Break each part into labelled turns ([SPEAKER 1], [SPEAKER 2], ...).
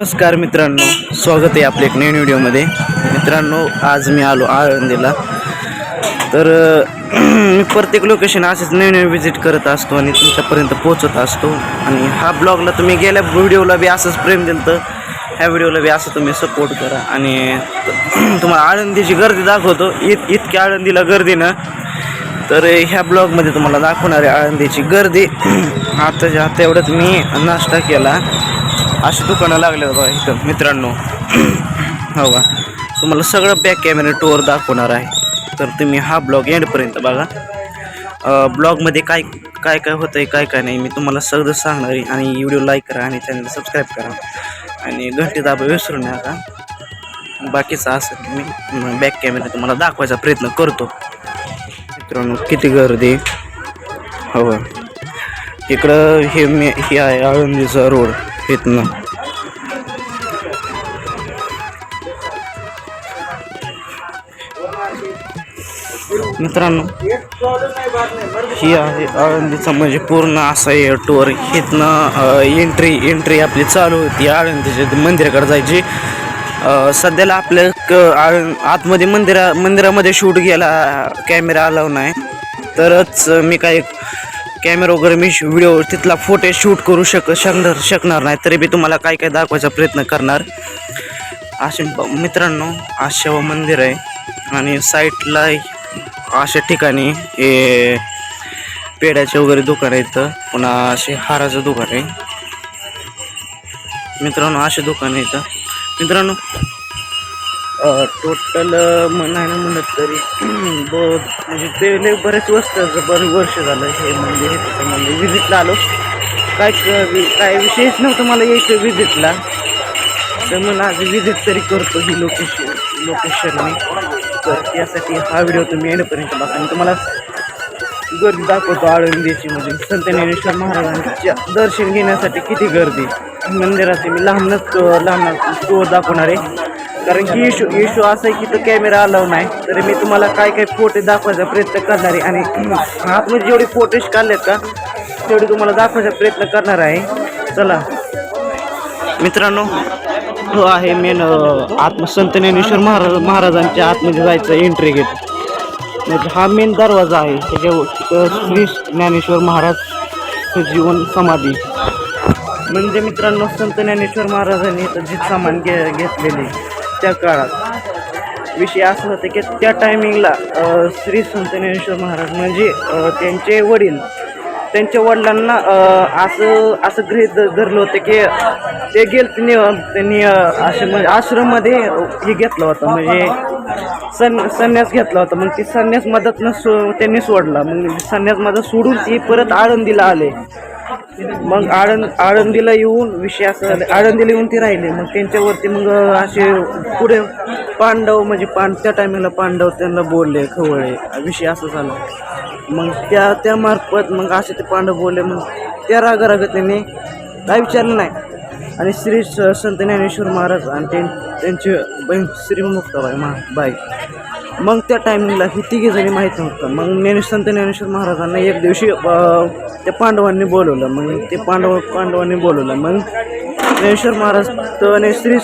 [SPEAKER 1] नमस्कार मित्रांनो स्वागत आहे आपल्या एक नवीन व्हिडिओमध्ये. मित्रांनो आज मी आलो आळंदीला. तर मी प्रत्येक लोकेशन असेच नवीन नवीन व्हिजिट करत असतो आणि तुमच्यापर्यंत पोहोचत असतो. आणि हा ब्लॉगला तुम्ही गेल्या व्हिडिओला बी असंच प्रेम दिलं तर ह्या व्हिडिओला बी असं तुम्ही सपोर्ट करा. आणि तुम्हाला आळंदीची गर्दी दाखवतो. इत इतक्या आळंदीला गर्दी ना तर ह्या ब्लॉगमध्ये तुम्हाला दाखवणार आहे आळंदीची गर्दी. आताच्या आता एवढ्यात मी नाश्ता केला. अशी दुकानं लागले बघा इथं मित्रांनो. हो का? तुम्हाला सगळं बॅक कॅमेरा टूर दाखवणार आहे. तर तुम्ही हा ब्लॉग एंडपर्यंत बघा. ब्लॉगमध्ये काय काय काय होतं आहे काय काय नाही मी तुम्हाला सगळं सांगणार आहे. आणि व्हिडिओ लाईक करा आणि चॅनल सबस्क्राईब करा. आणि घंटे दाबा विसरू नका. बाकीचं असं मी बॅक कॅमेरा तुम्हाला दाखवायचा प्रयत्न करतो. मित्रांनो किती गर्दी. हो इकडं हे मी हे आहे आळंदीचा रोड. इथनं मित्रांनो ही आहे आळंदीचा म्हणजे पूर्ण असा आहे टूर इथनं एंट्री एंट्री आपली चालू होती. आळंदीच्या मंदिराकडे जायची. सध्याला आपल्या क आळ आतमध्ये मंदिरा मंदिरामध्ये शूट घ्यायला कॅमेरा अलाव नाही तरच मी काय कॅमेरा वगैरे मी व्हिडिओ तिथला फोटो शूट करू शक शकणार शकणार नाही तरी बी तुम्हाला काय काय दाखवायचा प्रयत्न करणार. असे मित्रांनो आशा मंदिर आहे. आणि साईडला अशा ठिकाणी हे पेड्याचे वगैरे दुकान आहेत पुन्हा असे हाराचं दुकान आहे. मित्रांनो असे दुकान आहेत मित्रांनो टोटल म्हणायला म्हणत तरी ब म्हणजे ते लय बरेच वर्ष बरेच वर्ष झालं हे मंदिर हे तिथं मंदिर विजिटला आलो. काय काय विशेष नव्हतं मला यायचं विजिटला तर मला आज विजिट तरी करतो ही लोकेशन लोकेशन मी. तर त्यासाठी हा व्हिडिओ तुम्ही येण्यापर्यंत बघा. आणि तुम्हाला गर्दी दाखवतो आळंदीची म्हणजे संत ज्ञानेश्वर महाराजांच्या दर्शन घेण्यासाठी किती गर्दी. मंदिराचे मी लहानच लहान तो दाखवणार आहे. कारण की इशू इशू असा आहे की तो कॅमेरा अलाव नाही. तरी मी तुम्हाला काय काय फोटो दाखवायचा प्रयत्न करणार आहे आणि आतमध्ये जेवढे फोटोज काढलेत का तेवढे तुम्हाला दाखवायचा प्रयत्न करणार आहे. चला. मित्रांनो हो आहे मेन आत्मसंत ज्ञानेश्वर महाराज महाराजांच्या आतमध्ये जायचं एंट्री गेट म्हणजे हा मेन दरवाजा आहे. त्याच्यावर श्री ज्ञानेश्वर महाराज जीवन समाधी. म्हणजे मित्रांनो संत ज्ञानेश्वर महाराजांनी तर जी सामान घे घेतलेले त्या काळात. विषय असं होतं की त्या टायमिंगला श्री संत ज्ञानेश्वर महाराज म्हणजे त्यांचे वडील त्यांच्या वडिलांना असं असं गृहीत धरलं होतं की ते गेल त्यांनी त्यांनी आश्रम म्हणजे आश्रममध्ये हे घेतलं होतं. म्हणजे सन संन्यास घेतला होता. मग ती संन्यास मदत न सो त्यांनी सोडला. मग संन्यास मदत सोडून ती परत आळंदीला आले. मग आळंद आळंदीला येऊन विषय असं झाला. आळंदीला येऊन ते राहिले. मग त्यांच्यावरती मग असे पुढे पांडव म्हणजे पां त्या टायमिंगला पांडव त्यांना बोलले खवळे विषय असं झाला. मग त्या त्या मार्फत मग असे ते पांडव बोलले. मग त्या रागाराग त्यांनी काय विचारलं नाही. आणि श्री स- संत ज्ञानेश्वर महाराज आणि त्यां त्यांची बहीण श्री मुक्ताबाई मा बाई. मग त्या टायमिंगला ही तिघी जणी माहीत नव्हतं. मग ज्ञाने संत ज्ञानेश्वर महाराजांना एक दिवशी त्या पांडवांनी बोलवलं. मग ते पांडव पांडवांनी बोलवलं. मग ज्ञानेश्वर महाराज तर आणि श्री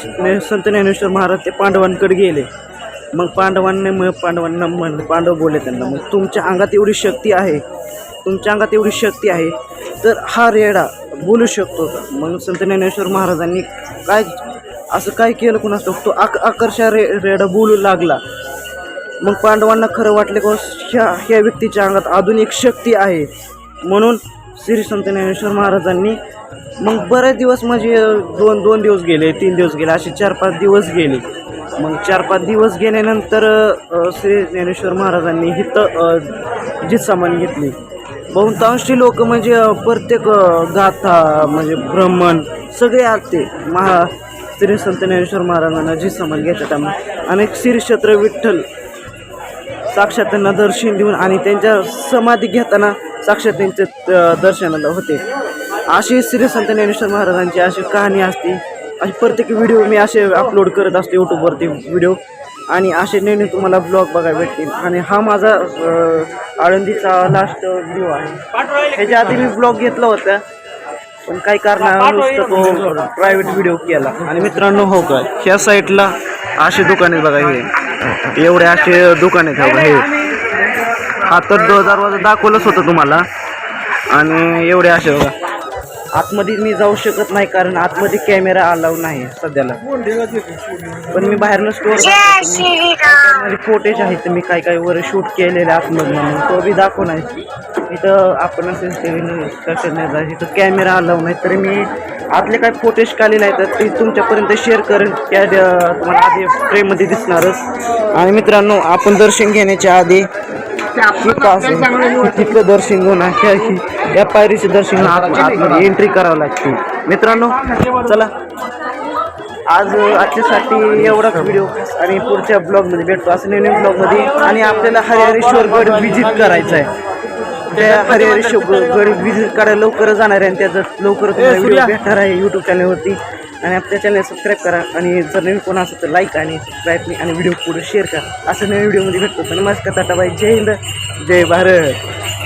[SPEAKER 1] संत ज्ञानेश्वर महाराज ते पांडवांकडे गेले. मग पांडवांनी मग पांडवांना म्हणलं पांडव बोलले त्यांना मग तुमच्या अंगात एवढी शक्ती आहे तुमच्या अंगात एवढी शक्ती आहे तर हा रेडा बोलू शकतो का? मग संत ज्ञानेश्वर महाराजांनी काय असं काय केलं कुणास तो आक आकर्षा रे रेडा बोलू लागला. मग पांडवांना खरं वाटलं की ह्या ह्या व्यक्तीच्या अंगात आधुनिक शक्ती आहे. म्हणून श्री संत ज्ञानेश्वर महाराजांनी मग बरेच दिवस म्हणजे दोन दोन दिवस गेले तीन दिवस गेले असे चार पाच दिवस गेले. मग चार पाच दिवस गेल्यानंतर श्री ज्ञानेश्वर महाराजांनी हिथं अ, सामान घेतली. बहुतांशी लोक म्हणजे प्रत्येक गाथा म्हणजे ब्राह्मण सगळे आते महा श्री संत ज्ञानेश्वर महाराजांना जी सामान घेतात. आम्ही आणि श्री क्षेत्र विठ्ठल साक्षात त्यांना दर्शन देऊन आणि त्यांच्या समाधी घेताना साक्षात त्यांचे दर्शनाला होते. अशी श्री संत ज्ञानेश्वर महाराजांची अशी कहाणी असते. अशी प्रत्येक व्हिडिओ मी असे अपलोड करत असते यूट्यूबवरती व्हिडिओ. आणि असे नेहमी तुम्हाला ब्लॉग बघायला भेटतील. आणि हा माझा आळंदीचा लास्ट व्हिडिओ आहे. ह्याच्या आधी मी ब्लॉग घेतला होता. पण काही कारणानुसार तो प्रायव्हेट व्हिडिओ केला. आणि मित्रांनो हो काय ह्या साईडला असे दुकाने बघायला बघा हे. एवढे असे दुकान आहेत बघा हे. हा तर दरवाजा दाखवलंच होतं तुम्हाला. आणि एवढे असे बघा. आतमध्ये मी जाऊ शकत नाही कारण आतमध्ये कॅमेरा अलाव नाही सध्याला. पण मी बाहेरनं स्टोअर फोटेज आहेत मी काय काय वर शूट केलेले आतमधून म्हणून. तो बी दाखवणार इथं आपण नाही जायचं इथं कॅमेरा अलाव नाही. तरी मी आतले काय फोटेज काढलेले आहेत तर ते तुमच्यापर्यंत शेअर करेन. त्या तुम्हाला आधी फ्रेममध्ये दिसणारच. आणि मित्रांनो आपण दर्शन घेण्याच्या आधी तिथलं दर्शन घेऊन अशा ही- या पायरीचे दर्शन आत एंट्री करावं लागते. मित्रांनो चला. आज आजच्यासाठी एवढाच व्हिडिओ आणि पुढच्या ब्लॉगमध्ये भेटतो. असं नवीन ब्लॉगमध्ये आणि आपल्याला हरिहरेश्वर गड व्हिजिट करायचा आहे. त्या हरिहरेश्वर गड व्हिजिट करायला लवकर जाणार आहे आणि त्याचं लवकरच व्हिडिओ भेटणार आहे यूट्यूब चॅनलवरती आणि आपल्या चॅनल सबस्क्राईब करा. आणि जर नवीन कोण असेल तर लाईक आणि सबस्क्राईब आणि व्हिडिओ पुढे शेअर करा. असं नवीन व्हिडिओमध्ये भेटतो. तर नमस्कार टाटा बाई. जय हिंद. जय भारत.